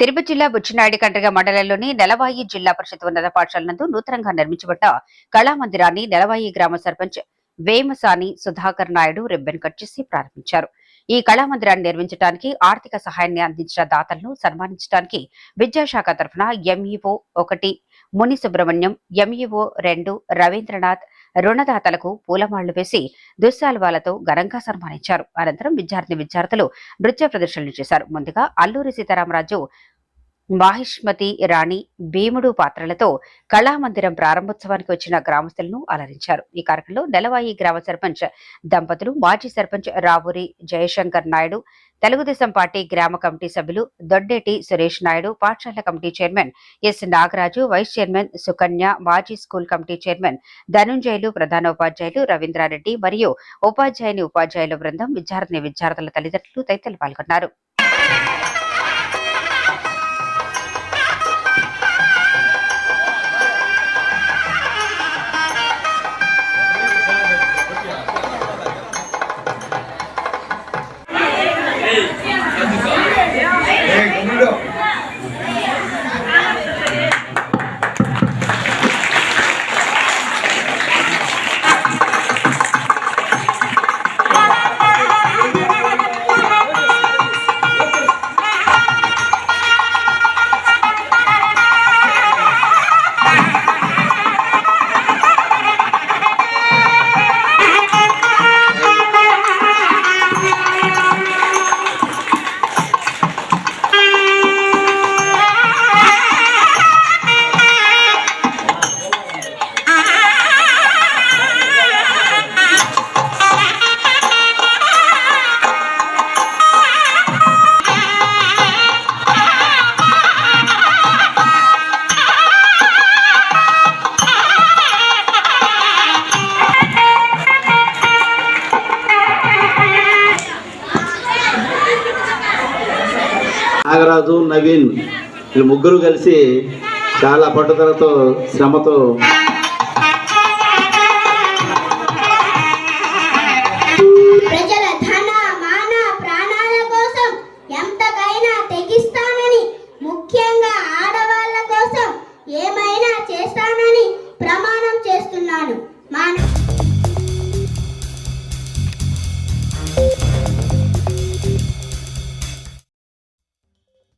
తిరుపతి జిల్లా బుచ్చినాయుడు కండ్రిగ మండలంలోని నెలవాయి జిల్లా పరిషత్ ఉన్నత పాఠశాల నందు నూతనంగా నిర్మించబడ్డ కళామందిరాన్ని నెలవాయి గ్రామ సర్పంచ్ వేమసాని సుధాకర్ నాయుడు రిబ్బన్ కట్ చేసి ప్రారంభించారు. ఈ కళామందిరాన్ని నిర్మించడానికి ఆర్థిక సహాయాన్ని అందించిన దాతలను సన్మానించడానికి విద్యాశాఖ తరఫున ఎంఈఓ ఒకటి ముని సుబ్రహ్మణ్యం ఎంఈఓ రెండు రవీంద్రనాథ్ రుణదాతలకు పూలమాళ్ళు వేసి దుశ్శాలువాలతో ఘనంగా సన్మానించారు. అనంతరం విద్యార్థి విద్యార్థులు నృత్య ప్రదర్శనలు చేశారు. ముందుగా అల్లూరి సీతారామరాజు మాహిష్మతి రాణి భీముడు పాత్రలతో కళామందిరం ప్రారంభోత్సవానికి వచ్చిన గ్రామస్తులను అలరించారు. ఈ కార్యక్రమంలో నెలవాయి గ్రామ సర్పంచ్ దంపతులు మాజీ సర్పంచ్ రావూరి జయశంకర్ నాయుడు తెలుగుదేశం పార్టీ గ్రామ కమిటీ సభ్యులు దొడ్డేటి సురేష్ నాయుడు పాఠశాల committee chairman S. Nagaraju vice chairman Sukanya మాజీ స్కూల్ కమిటీ చైర్మన్ ధనుంజయులు ప్రధానోపాధ్యాయులు రవీంద్రారెడ్డి మరియు ఉపాధ్యాయుని ఉపాధ్యాయుల బృందం విద్యార్థిని విద్యార్థుల తల్లిదండ్రులు తదితరులు పాల్గొన్నారు. నాగరాజు నవీన్ వీళ్ళు ముగ్గురు కలిసి చాలా పట్టుదలతో శ్రమతో